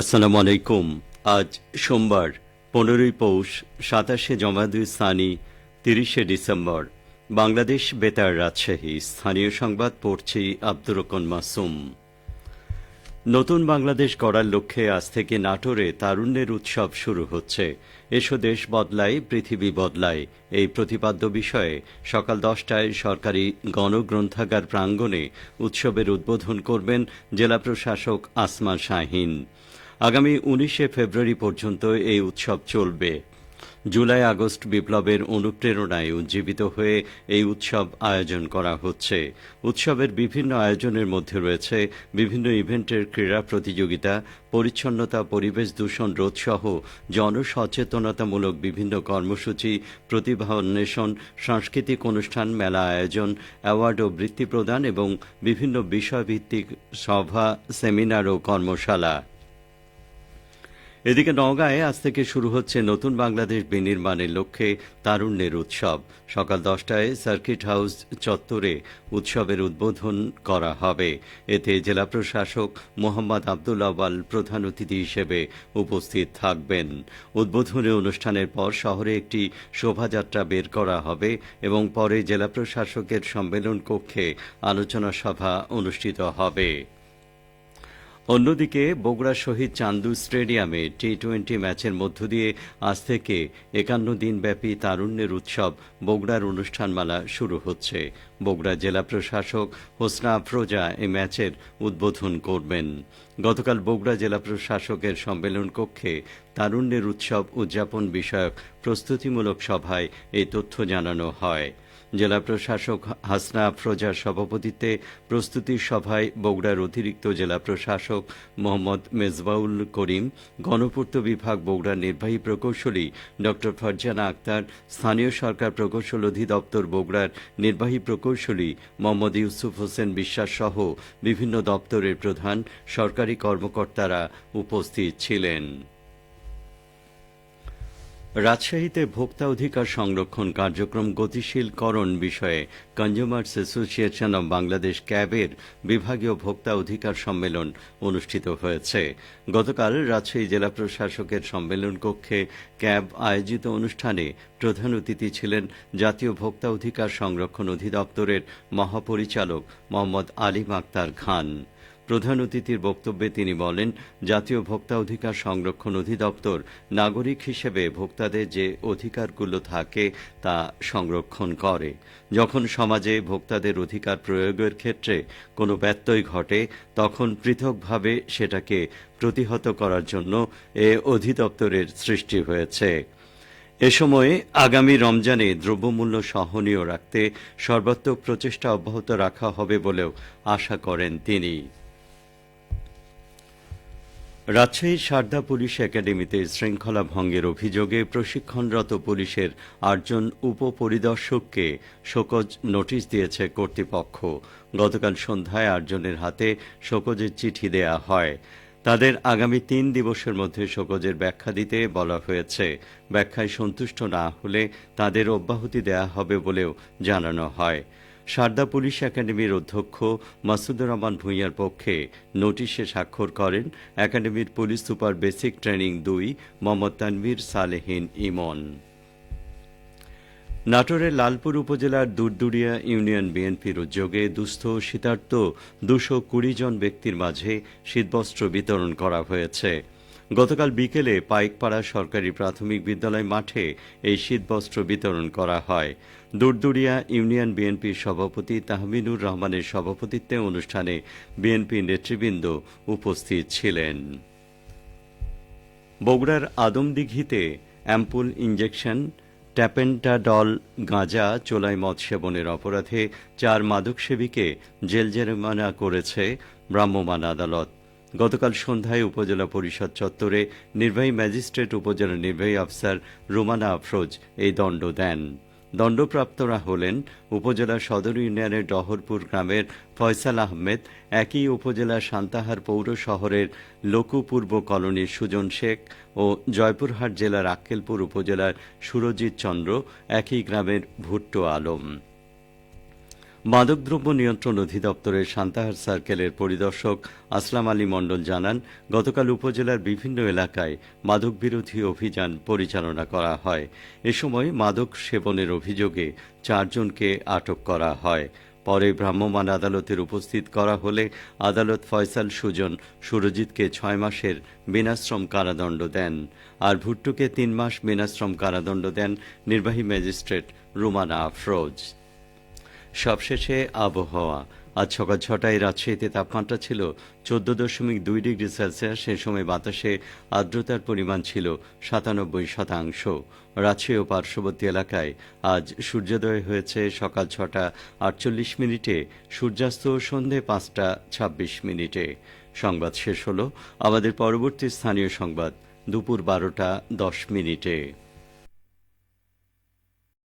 আসসালামু আলাইকুম আজ সোমবার, পনেরোই পৌষ, সাতাশে জমাদুল সানি তিরিশে ডিসেম্বর। বাংলাদেশ বেতার রাজশাহী। স্থানীয় সংবাদ পড়ছি আব্দুর রকন মাসুম। নতুন বাংলাদেশ গড়ার লক্ষ্যে আজ থেকে নাটোরে তারুণ্যের উৎসব শুরু হচ্ছে। এসো দেশ বদলায়, পৃথিবী বদলায়। এই প্রতিপাদ্য বিষয়ে সকাল দশটায় সরকারি গণগ্রন্থাগার প্রাঙ্গণে উৎসবের উদ্বোধন করবেন জেলা প্রশাসক আসমা শাহিন। আগামী উনিশে ফেব্রুয়ারি পর্যন্ত এই উৎসব চলবে। জুলাই, আগস্ট বিপ্লবের অনুপ্রেরণায় উজ্জীবিত হয়ে এই উৎসব আয়োজন করা হচ্ছে। উৎসবের বিভিন্ন আয়োজনের মধ্যে রয়েছে বিভিন্ন ইভেন্টের ক্রীড়া প্রতিযোগিতা, পরিচ্ছন্নতা, পরিবেশ দূষণ রোধসহ জনসচেতনতামূলক বিভিন্ন কর্মসূচি, প্রতিভা অন্বেষণ, সাংস্কৃতিক অনুষ্ঠান, মেলা আয়োজন, অ্যাওয়ার্ড ও বৃত্তি প্রদান এবং বিভিন্ন বিষয়ভিত্তিক সভা, সেমিনার ও কর্মশালা। এদিকে নওগাঁয় আজ থেকে শুরু হচ্ছে নতুন বাংলাদেশ বিনির্মাণের লক্ষ্যে তারুণ্যের উৎসব। সকাল দশটায় সার্কিট হাউস চত্বরে উৎসবের উদ্বোধন করা হবে। এতে জেলা প্রশাসক মোহাম্মদ আব্দুল আওয়াল প্রধান অতিথি হিসেবে উপস্থিত থাকবেন। উদ্বোধনী অনুষ্ঠানের পর শহরে একটি শোভাযাত্রা বের করা হবে এবং পরে জেলা প্রশাসকের সম্মেলন কক্ষে আলোচনা সভা অনুষ্ঠিত হবে। অন্যদিকে, বগুড়া শহীদ চান্দু স্টেডিয়ামে টি টোয়েন্টি ম্যাচের মধ্য দিয়ে আজ থেকে একান্ন দিনব্যাপী তারুণ্যের উৎসব বগুড়ার অনুষ্ঠানমালা শুরু হচ্ছে। বগুড়া জেলা প্রশাসক হোসনা আফরোজা এই ম্যাচের উদ্বোধন করবেন। গতকাল বগুড়া জেলা প্রশাসকের সম্মেলন কক্ষে তারুণ্যের উৎসব উদযাপন বিষয়ক প্রস্তুতিমূলক সভায় এই তথ্য জানানো হয়। জেলা প্রশাসক হাসনা আফরোজার সভাপতিত্বে প্রস্তুতি সভায় বগুড়ার অতিরিক্ত জেলা প্রশাসক মোহাম্মদ মেজবাউল করিম, গণপূর্ত বিভাগ বগুড়ার নির্বাহী প্রকৌশলী ড ফরজানা আক্তার, স্থানীয় সরকার প্রকৌশল অধিদপ্তর বগুড়ার নির্বাহী প্রকৌশলী মোহাম্মদ ইউসুফ হোসেন বিশ্বাস সহ বিভিন্ন দপ্তরের প্রধান সরকারি কর্মকর্তারা উপস্থিত ছিলেন। রাজশাহীতে ভোক্তা অধিকার সংরক্ষণ কার্যক্রম গতিশীলকরণ বিষয়ে কনজিউমার্স অ্যাসোসিয়েশন অব বাংলাদেশ ক্যাবের বিভাগীয় ভোক্তা অধিকার সম্মেলন অনুষ্ঠিত হয়েছে। গতকাল রাজশাহী জেলা প্রশাসকের সম্মেলন কক্ষে ক্যাব আয়োজিত অনুষ্ঠানে প্রধান অতিথি ছিলেন জাতীয় ভোক্তা অধিকার সংরক্ষণ অধিদপ্তরের মহাপরিচালক মোহাম্মদ আলিম আক্তার খান। প্রধান অতিথির বক্তব্যে তিনি বলেন, জাতীয় ভোক্তা অধিকার সংরক্ষণ অধিদপ্তর নাগরিক হিসেবে ভোক্তাদের যে অধিকারগুলো থাকে তা সংরক্ষণ করে। যখন সমাজে ভোক্তাদের অধিকার প্রয়োগের ক্ষেত্রে কোনো ব্যত্যয় ঘটে, তখন পৃথকভাবে সেটাকে প্রতিহত করার জন্য এ অধিদপ্তরের সৃষ্টি হয়েছে। এ সময়ে আগামী রমজানে দ্রব্যমূল্য সহনীয় রাখতে সর্বাত্মক প্রচেষ্টা অব্যাহত রাখা হবে বলেও আশা করেন তিনি। রাজশাহীর সারদা পুলিশ একাডেমিতে শৃঙ্খলা ভঙ্গের অভিযোগে প্রশিক্ষণরত পুলিশের আটজন উপপরিদর্শককে শোকজ নোটিশ দিয়েছে কর্তৃপক্ষ। গতকাল সন্ধ্যায় আটজনের হাতে শোকজের চিঠি দেয়া হয়। তাদের আগামী তিন দিবসের মধ্যে শোকজের ব্যাখ্যা দিতে বলা হয়েছে। ব্যাখ্যায় সন্তুষ্ট না হলে তাদের অব্যাহতি দেয়া হবে বলেও জানানো হয়। সারদা পুলিশ একাডেমির অধ্যক্ষ মাসুদুর রহমান ভূঁইয়ার পক্ষে নোটিশে স্বাক্ষর করেন একাডেমির পুলিশ সুপার বেসিক ট্রেনিং দুই মোহাম্মদ তানভীর সালেহীন ইমন। নাটোরের লালপুর উপজেলার দুরদুরিয়া ইউনিয়ন বিএনপির উদ্যোগে দুস্থ, শীতার্থ দুশো কুড়ি জন ব্যক্তির মাঝে শীতবস্ত্র বিতরণ করা হয়েছে। গতকাল বিকেলে পাইকপাড়া সরকারি প্রাথমিক বিদ্যালয় মাঠে এই শীতবস্ত্র বিতরণ করা হয়। দুরদুরিয়া ইউনিয়ন বিএনপির সভাপতি তাহমিনুর রহমানের সভাপতিত্বে অনুষ্ঠানে বিএনপি নেতৃবৃন্দ উপস্থিত ছিলেন। বগুড়ার আদমদিঘিতে অ্যাম্পুল ইঞ্জেকশন ট্যাপেন্টাডল গাঁজা, চোলাই মদ সেবনের অপরাধে চার মাদকসেবীকে জেল জরিমানা করেছে ভ্রাম্যমাণ আদালত। গতকাল সন্ধ্যায় উপজেলা পরিষদ চত্বরে নির্বাহী ম্যাজিস্ট্রেট উপজেলা নির্বাহী আফসার রুমানা আফরোজ এই দণ্ড দেন। দণ্ডপ্রাপ্তরা হলেন উপজেলা সদর ইউনিয়নের ডহরপুর গ্রামের ফয়সাল আহমেদ, একই উপজেলার সান্তাহার পৌর শহরের লোকুপূর্ব কলোনির সুজন শেখ ও জয়পুরহাট জেলার আক্কেলপুর উপজেলার সুরজিৎ চন্দ্র, একই গ্রামের ভুট্টো আলম। মাদকদ্রব্য নিয়ন্ত্রণ অধিদপ্তরের সান্তাহার সার্কেলের পরিদর্শক আসলাম আলী মণ্ডল জানান, গতকাল উপজেলার বিভিন্ন এলাকায় মাদক বিরোধী অভিযান পরিচালনা করা হয়। এ সময় মাদক সেবনের অভিযোগে চারজনকে আটক করা হয়। পরে ভ্রাম্যমাণ আদালতের উপস্থিত করা হলে আদালত ফয়সাল সুজন সুরজিৎকে ছয় মাসের বিনাশ্রম কারাদণ্ড দেন আর ভুট্টুকে তিন মাস বিনাশ্রম কারাদণ্ড দেন নির্বাহী ম্যাজিস্ট্রেট রুমানা আফরোজ। সবশেষে আবহাওয়া। আজ সকাল ছটায় রাজশাহীতে তাপমাত্রা ছিল চোদ্দ দশমিক দুই ডিগ্রি সেলসিয়াস। সে সময় বাতাসে আর্দ্রতার পরিমাণ ছিল সাতানব্বই শতাংশ। রাজশাহী ও পার্শ্ববর্তী এলাকায় আজ সূর্যোদয় হয়েছে সকাল ছটা আটচল্লিশ মিনিটে, সূর্যাস্ত সন্ধে পাঁচটা ছাব্বিশ মিনিটে। সংবাদ শেষ হলো। আমাদের পরবর্তী স্থানীয় সংবাদ, দুপুর বারোটা দশ মিনিটে।